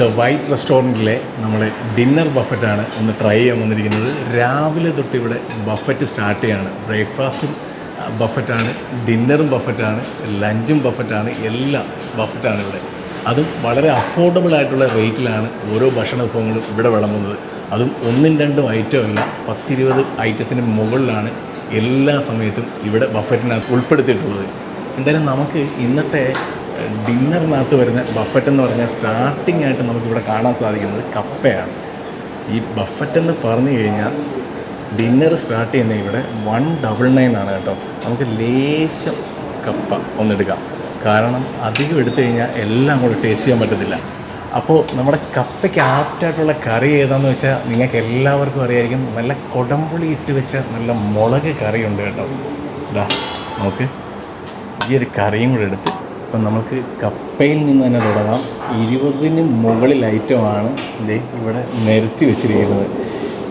The white റെസ്റ്റോറന്റിലെ നമ്മൾ dinner ബഫറ്റാണ് ഒന്ന് try ചെയ്യാൻ വന്നിരിക്കുന്നത്. രാവിലെ തൊട്ട് ഇവിടെ ബഫറ്റ് സ്റ്റാർട്ട് ചെയ്യാണ്. ബ്രേക്ക്ഫാസ്റ്റും ബഫറ്റാണ് ഡിന്നറും ബഫറ്റാണ് ലഞ്ചും ബഫറ്റാണ് എല്ലാം ബഫറ്റാണ് ഇവിടെ. അതും വളരെ അഫോർഡബിൾ ആയിട്ടുള്ള റേറ്റിലാണ് ഓരോ ഭക്ഷണ വിഭവങ്ങളും ഇവിടെ വിളമ്പുന്നത്. അതും ഒന്നും രണ്ടും ഐറ്റം അല്ല പത്തിരുപത് ഐറ്റത്തിന് മുകളിലാണ് എല്ലാ സമയത്തും ഇവിടെ ബഫറ്റിനകത്ത് ഉൾപ്പെടുത്തിയിട്ടുള്ളത്. എന്തായാലും നമുക്ക് ഇന്നത്തെ ഡിന്നറിനകത്ത് വരുന്ന ബഫറ്റ് എന്ന് പറഞ്ഞാൽ സ്റ്റാർട്ടിംഗ് ആയിട്ട് നമുക്കിവിടെ കാണാൻ സാധിക്കുന്നത് കപ്പയാണ്. ഈ ബഫറ്റ് എന്ന് പറഞ്ഞു കഴിഞ്ഞാൽ ഡിന്നർ സ്റ്റാർട്ട് ചെയ്യുന്ന ഇവിടെ വൺ ഡബിൾ നയൻ ആണ് കേട്ടോ. നമുക്ക് ലേശം കപ്പ ഒന്നെടുക്കാം കാരണം അധികം എടുത്തു കഴിഞ്ഞാൽ എല്ലാം കൂടെ ടേസ്റ്റ് ചെയ്യാൻ പറ്റത്തില്ല. അപ്പോൾ നമ്മുടെ കപ്പയ്ക്ക് ആപ്റ്റായിട്ടുള്ള കറി ഏതാണെന്ന് വെച്ചാൽ നിങ്ങൾക്ക് എല്ലാവർക്കും അറിയായിരിക്കും. നല്ല കൊടംപുളി ഇട്ട് വെച്ച നല്ല മുളക് കറിയുണ്ട് കേട്ടോ. ഇതാ നോക്ക്. ഈ ഒരു കറിയും കൂടെ എടുത്ത് ഇപ്പം നമുക്ക് കപ്പയിൽ നിന്ന് തന്നെ തുടങ്ങാം. ഇരുപതിന് മുകളിൽ ഐറ്റമാണ് ദേ ഇവിടെ നിരത്തി വെച്ചിരിക്കുന്നത്.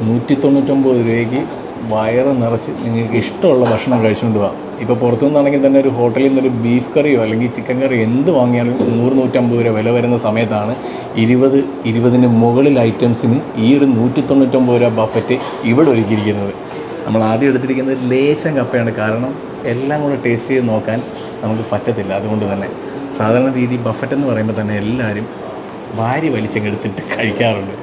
നൂറ്റി തൊണ്ണൂറ്റൊമ്പത് രൂപയ്ക്ക് വയറ് നിറച്ച് നിങ്ങൾക്ക് ഇഷ്ടമുള്ള ഭക്ഷണം കഴിച്ചുകൊണ്ട് പോകാം ഇപ്പോൾ പുറത്തുനിന്നാണെങ്കിൽ തന്നെ ഒരു ഹോട്ടലിൽ നിന്നൊരു ബീഫ് കറിയോ അല്ലെങ്കിൽ ചിക്കൻ കറിയോ എന്ത് വാങ്ങിയാലും നൂറ് നൂറ്റമ്പത് രൂപ വില വരുന്ന സമയത്താണ് ഇരുപത് ഇരുപതിന് മുകളിൽ ഐറ്റംസിന് ഈ ഒരു നൂറ്റി തൊണ്ണൂറ്റൊമ്പത് രൂപ ബഫറ്റ് ഇവിടെ ഒരുക്കിയിരിക്കുന്നത്. നമ്മൾ ആദ്യം എടുത്തിരിക്കുന്നത് ലേശം കപ്പയാണ്. കാരണം എല്ലാം കൂടെ ടേസ്റ്റ് ചെയ്ത് നോക്കാൻ നമുക്ക് പറ്റത്തില്ല. അതുകൊണ്ട് തന്നെ സാധാരണ രീതി ബഫറ്റ് എന്ന് പറയുമ്പോൾ തന്നെ എല്ലാവരും വാരി വലിച്ചങ്ങ് എടുത്തിട്ട് കഴിക്കാറുണ്ട്.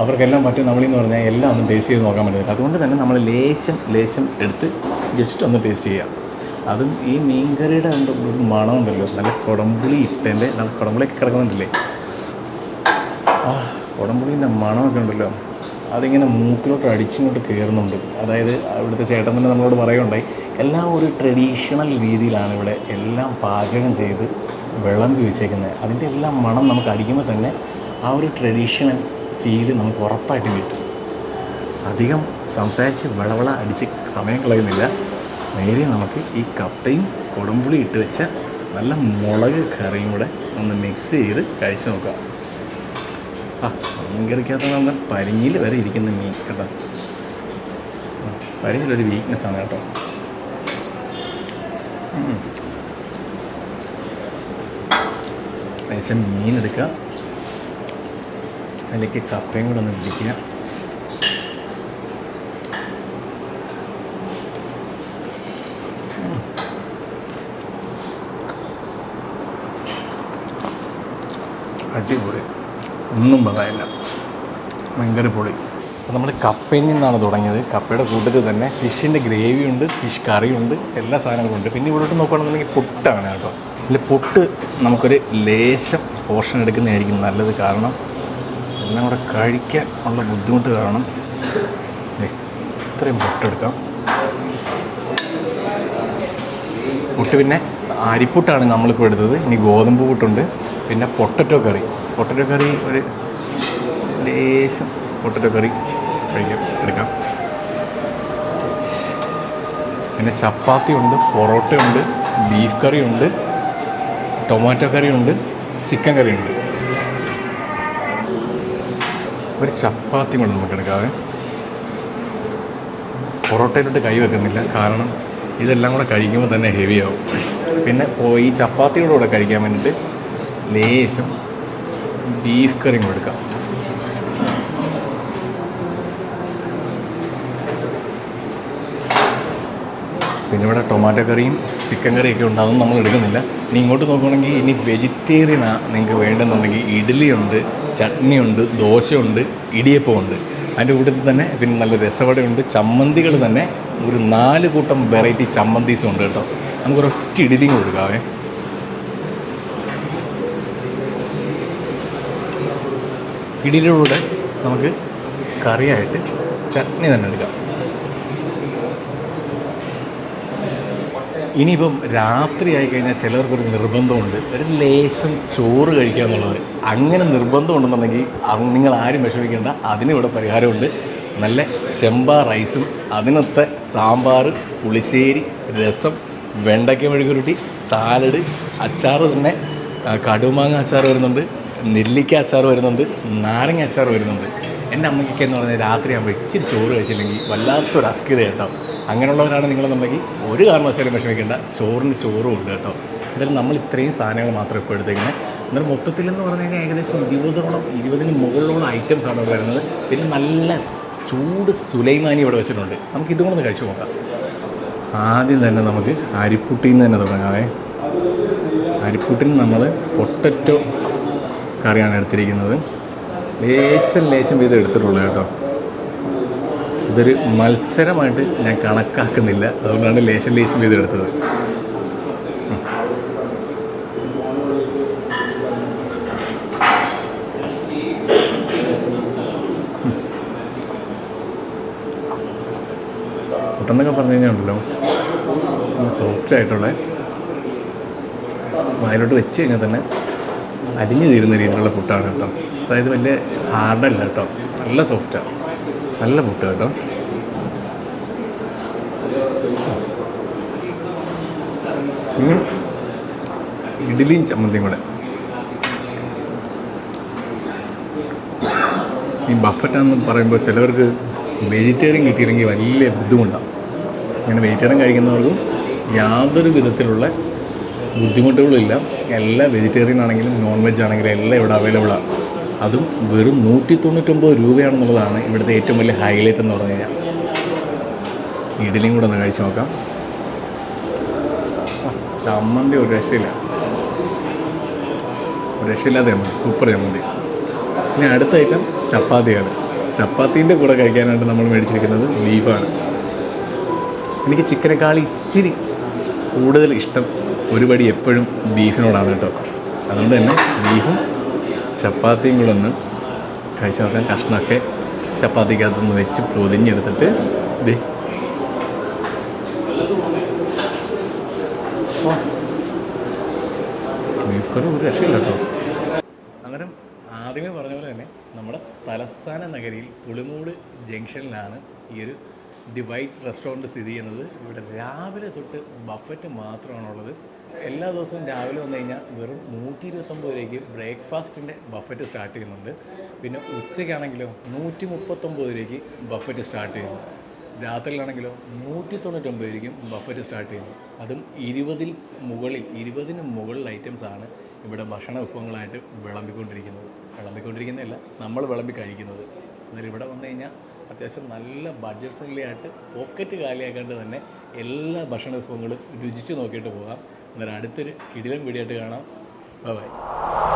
അവർക്കെല്ലാം പറ്റും നമ്മളീന്ന് പറഞ്ഞാൽ എല്ലാം ഒന്നും ടേസ്റ്റ് ചെയ്ത് നോക്കാൻ പറ്റില്ല അതുകൊണ്ട് തന്നെ നമ്മൾ ലേശം ലേശം എടുത്ത് ജസ്റ്റ് ഒന്ന് ടേസ്റ്റ് ചെയ്യാം. അതും ഈ മീൻകറിയുടെ ഒരു മണമുണ്ടല്ലോ. നല്ല കുടംപുളി ഇട്ടതിന്റെ നല്ല കുടംപുളിയൊക്കെ കിടക്കുന്നുണ്ടല്ലേ? ആ കുടംപുളീന്റെ മണമൊക്കെ ഉണ്ടല്ലോ. അതിങ്ങനെ മൂക്കിലോട്ട് അടിച്ചിങ്ങോട്ട് കയറുന്നുണ്ട് അതായത് അവിടുത്തെ ചേട്ടൻ തന്നെ നമ്മളോട് പറയുകയുണ്ടായി എല്ലാം ഒരു ട്രഡീഷണൽ രീതിയിലാണ് ഇവിടെ. എല്ലാം പാചകം ചെയ്ത് വിളമ്പി വെച്ചേക്കുന്നത് അതിന്റെ എല്ലാം മണം നമുക്ക് അടിക്കുമ്പോൾ തന്നെ ആ ഒരു ട്രഡീഷണൽ ഫീൽ നമുക്ക് ഉറപ്പായിട്ടും കിട്ടും. അധികം സംസാരിച്ച് വിളവള അടിച്ച് സമയം കളയുന്നില്ല. നേരെ നമുക്ക് ഈ കപ്പയും കുടംപുളി ഇട്ട് വെച്ച നല്ല മുളക് കറിയും കൂടെ ഒന്ന് മിക്സ് ചെയ്ത് കഴിച്ചു നോക്കാം. ആ മീൻ കറിക്കകത്ത് നമ്മൾ പരിഞ്ഞിൽ വരെ ഇരിക്കുന്ന മീൻ കേട്ടോ. പരിഞ്ഞിലൊരു വീക്ക്നെസ് ആണ് കേട്ടോ. ലേശം മീൻ എടുക്കുക അതിലേക്ക് കപ്പയും കൂടെ ഒന്ന് ഇടിക്കുക ഒന്നും പറയാനില്ല. ഭയങ്കര പൊളി. നമ്മൾ കപ്പയിൽ നിന്നാണ് തുടങ്ങിയത്. കപ്പയുടെ കൂട്ടത്തിൽ തന്നെ ഫിഷിന്റെ ഗ്രേവി ഉണ്ട് ഫിഷ് കറിയുണ്ട് എല്ലാ സാധനങ്ങളും ഉണ്ട്. പിന്നെ ഇവിടോട്ട് നോക്കുകയാണെന്നുണ്ടെങ്കിൽ പുട്ടാണ് കേട്ടോ. ഇതിൽ പുട്ട് നമുക്കൊരു ലേശം പോർഷൻ എടുക്കുന്നതായിരിക്കും നല്ലത്. കാരണം എല്ലാം കൂടെ കഴിക്കാൻ ഉള്ള ബുദ്ധിമുട്ട് കാരണം ഇത്രയും പുട്ടെടുക്കാം പുട്ട് പിന്നെ അരിപ്പുട്ടാണ് നമ്മളിപ്പോൾ എടുത്തത്. ഇനി ഗോതമ്പ് പുട്ടുണ്ട്. പിന്നെ പൊട്ടറ്റോ കറി. പൊട്ടറ്റോ കറി ഒരു ലേശം പൊട്ടറ്റോ കറി കഴിക്കാം. എടുക്കാം. പിന്നെ ചപ്പാത്തി ഉണ്ട് പൊറോട്ട ഉണ്ട് ബീഫ് കറി ഉണ്ട് ടൊമാറ്റോ കറി ഉണ്ട് ചിക്കൻ കറി ഉണ്ട്. ഒരു ചപ്പാത്തി കൊണ്ട് നമുക്ക് എടുക്കാവേ. പൊറോട്ടയിലോട്ട് കൈ വെക്കുന്നില്ല. കാരണം ഇതെല്ലാം കൂടെ കഴിക്കുമ്പോൾ തന്നെ ഹെവിയാവും പിന്നെ പോയി ചപ്പാത്തിയുടെ കൂടെ കഴിക്കാൻ വേണ്ടിയിട്ട് ലേശം ബീഫ് കറിയും കൂടെ എടുക്കാം. പിന്നെ ഇവിടെ ടൊമാറ്റോ കറിയും ചിക്കൻ കറിയൊക്കെ ഉണ്ട് അതൊന്നും നമ്മൾ എടുക്കുന്നില്ല. ഇനി ഇങ്ങോട്ട് നോക്കുകയാണെങ്കിൽ ഇനി വെജിറ്റേറിയനാണ് നിങ്ങൾക്ക് വേണ്ടെന്നുണ്ടെങ്കിൽ ഇഡ്ഡലിയുണ്ട് ചട്നിയുണ്ട് ദോശയുണ്ട് ഇടിയപ്പമുണ്ട് അതിന്റെ കൂട്ടത്തിൽ തന്നെ പിന്നെ നല്ല രസവടയുണ്ട്. ചമ്മന്തികൾ തന്നെ ഒരു നാല് കൂട്ടം വെറൈറ്റി ചമ്മന്തീസും ഉണ്ട് കേട്ടോ. നമുക്കൊരൊറ്റ ഇഡലിയും കൊടുക്കാവേ. ഇഡലിയുടെ കൂടെ നമുക്ക് കറിയായിട്ട് ചട്നി തന്നെ എടുക്കാം. ഇനിയിപ്പം രാത്രി ആയി കഴിഞ്ഞാൽ ചിലർക്കൊരു നിർബന്ധമുണ്ട്. ഒരു ലേശം ചോറ് കഴിക്കുക എന്നുള്ളത്. അങ്ങനെ നിർബന്ധമുണ്ടെന്നുണ്ടെങ്കിൽ നിങ്ങൾ ആരും വിഷമിക്കേണ്ട. അതിനിവിടെ പരിഹാരമുണ്ട്. നല്ല ചെമ്പ റൈസും അതിനൊത്ത സാമ്പാർ പുളിശ്ശേരി രസം വെണ്ടയ്ക്ക മെഴുകുരുട്ടി സാലഡ് അച്ചാർ തന്നെ കടുമാങ്ങ അച്ചാർ വരുന്നുണ്ട് നെല്ലിക്ക അച്ചാർ വരുന്നുണ്ട് നാരങ്ങ അച്ചാർ വരുന്നുണ്ട്. എന്റെ അമ്മയ്ക്കൊക്കെ എന്ന് പറഞ്ഞാൽ രാത്രി ആകുമ്പോൾ ഇച്ചിരി ചോറ് കഴിച്ചില്ലെങ്കിൽ വല്ലാത്തൊരു അസ്കിത കേട്ടോ. അങ്ങനെയുള്ളവരാണ് നിങ്ങളെന്നുണ്ടെങ്കിൽ ഒരു കാരണവശാലും വിഷമിക്കേണ്ട ചോറിന് ചോറും ഉണ്ട് കേട്ടോ. എന്തായാലും നമ്മൾ ഇത്രയും സാധനങ്ങൾ മാത്രം ഇപ്പോൾ എടുത്തേക്കുന്നത് എന്നാൽ മൊത്തത്തിലെന്ന് പറഞ്ഞു കഴിഞ്ഞാൽ ഏകദേശം ഇരുപതോളം ഇരുപതിന് മുകളിലോളം ഐറ്റംസ് ഇവിടെ വരുന്നത്. പിന്നെ നല്ല ചൂട് സുലൈമാനി ഇവിടെ വെച്ചിട്ടുണ്ട്. നമുക്ക് ഇതും കൂടെ ഒന്ന് കഴിച്ചു നോക്കാം. ആദ്യം തന്നെ നമുക്ക് അരിപ്പുട്ടിയിൽ നിന്ന് തന്നെ തുടങ്ങാവേ. അരിപ്പുട്ടിന് നമ്മൾ പൊട്ടറ്റോ കറിയാണ് എടുത്തിരിക്കുന്നത്. ലേശം ലേശം വീതം എടുത്തിട്ടുള്ളത് കേട്ടോ. ഇതൊരു മത്സരമായിട്ട് ഞാൻ കണക്കാക്കുന്നില്ല. അതുകൊണ്ടാണ് ലേശം ലേശം വീതം എടുത്തത്. പൊട്ടെന്നൊക്കെ പറഞ്ഞു കഴിഞ്ഞാൽ ഉണ്ടല്ലോ. സോഫ്റ്റ് ആയിട്ടുള്ള വായിലോട്ട് വെച്ച് കഴിഞ്ഞാൽ തന്നെ അരിഞ്ഞു തീരുന്ന രീതിയിലുള്ള പുട്ടാണ് കേട്ടോ. അതായത് വലിയ ഹാർഡല്ല കേട്ടോ. നല്ല സോഫ്റ്റാണ് നല്ല പുട്ട് കേട്ടോ. ഇഡ്ഡലിയും ചമ്മന്തിയും കൂടെ. ഈ ബഫറ്റാന്ന് പറയുമ്പോൾ ചിലവർക്ക് വെജിറ്റേറിയൻ കിട്ടിയില്ലെങ്കിൽ വലിയ ബുദ്ധിമുട്ടാണ് അങ്ങനെ വെജിറ്റേറിയൻ കഴിക്കുന്നവർക്കും യാതൊരു വിധത്തിലുള്ള ബുദ്ധിമുട്ടുകളും ഇല്ല. എല്ലാം വെജിറ്റേറിയൻ ആണെങ്കിലും നോൺ വെജ് ആണെങ്കിലും എല്ലാം ഇവിടെ അവൈലബിളാണ് അതും വെറും നൂറ്റി തൊണ്ണൂറ്റൊമ്പത് രൂപയാണെന്നുള്ളതാണ് ഇവിടുത്തെ ഏറ്റവും വലിയ ഹൈലൈറ്റ് എന്ന് പറഞ്ഞു കഴിഞ്ഞാൽ. ഇഡലിയും കൂടെ ഒന്ന് കഴിച്ചു നോക്കാം. ചമ്മന്തി ഒരു രക്ഷയില്ല. ഒരു രക്ഷയില്ലാതെ ചമ്മന്തി സൂപ്പർ ചമ്മന്തി. ഇനി അടുത്ത ഐറ്റം ചപ്പാത്തിയാണ്. ചപ്പാത്തീന്റെ കൂടെ കഴിക്കാനായിട്ട് നമ്മൾ മേടിച്ചിരിക്കുന്നത് ബീഫാണ് എനിക്ക് ചിക്കനേക്കാൾ ഇച്ചിരി കൂടുതൽ ഇഷ്ടം ഒരുപടി എപ്പോഴും ബീഫിനോടാണ് കേട്ടോ. അതുകൊണ്ട് തന്നെ ബീഫും ചപ്പാത്തിയും കൂടെ ഒന്ന് കഴിച്ചു നോക്കാൻ കഷ്ണമൊക്കെ ചപ്പാത്തിക്കകത്തൊന്ന് വെച്ച് പൊതിഞ്ഞെടുത്തിട്ട് ദേ. ബീഫ് കറി ഒരു രക്ഷയില്ല കേട്ടോ. അന്നേരം ആദ്യമേ പറഞ്ഞ പോലെ തന്നെ നമ്മുടെ തലസ്ഥാന നഗരിയിൽ പുളിമൂട് ജംഗ്ഷനിലാണ് ഈ ഒരു ദി വൈറ്റ് റെസ്റ്റോറന്റ് സ്ഥിതി ചെയ്യുന്നത് ഇവിടെ രാവിലെ തൊട്ട് ബഫറ്റ് മാത്രമാണുള്ളത്. എല്ലാ ദിവസവും രാവിലെ വന്നു കഴിഞ്ഞാൽ വെറും നൂറ്റി ഇരുപത്തൊമ്പത് രൂപയ്ക്ക് ബ്രേക്ക്ഫാസ്റ്റിന്റെ ബഫറ്റ് സ്റ്റാർട്ട് ചെയ്യുന്നുണ്ട്. പിന്നെ ഉച്ചയ്ക്കാണെങ്കിലോ നൂറ്റി മുപ്പത്തൊമ്പത് രൂപയ്ക്ക് ബഫറ്റ് സ്റ്റാർട്ട് ചെയ്യുന്നു. രാത്രിയിലാണെങ്കിലോ നൂറ്റി തൊണ്ണൂറ്റൊമ്പത് രൂപയ്ക്കും ബഫറ്റ് സ്റ്റാർട്ട് ചെയ്യുന്നു. അതും ഇരുപതിൽ മുകളിൽ ഇരുപതിന് മുകളിൽ ഐറ്റംസാണ് ഇവിടെ ഭക്ഷണ വിഭവങ്ങളായിട്ട് വിളമ്പിക്കൊണ്ടിരിക്കുന്നത്. വിളമ്പിക്കൊണ്ടിരിക്കുന്നതല്ല നമ്മൾ വിളമ്പി കഴിക്കുന്നത്. എന്നാൽ ഇവിടെ വന്നു കഴിഞ്ഞാൽ അത്യാവശ്യം നല്ല ബഡ്ജറ്റ് ഫ്രണ്ട്ലി ആയിട്ട് പോക്കറ്റ് കാലിയാക്കാണ്ട് തന്നെ എല്ലാ ഭക്ഷണ വിഭവങ്ങളും രുചിച്ച് നോക്കിയിട്ട് പോകാം. എന്നാൽ അടുത്തൊരു കിടിലൻ വീഡിയോ ആയിട്ട് കാണാം. Bye bye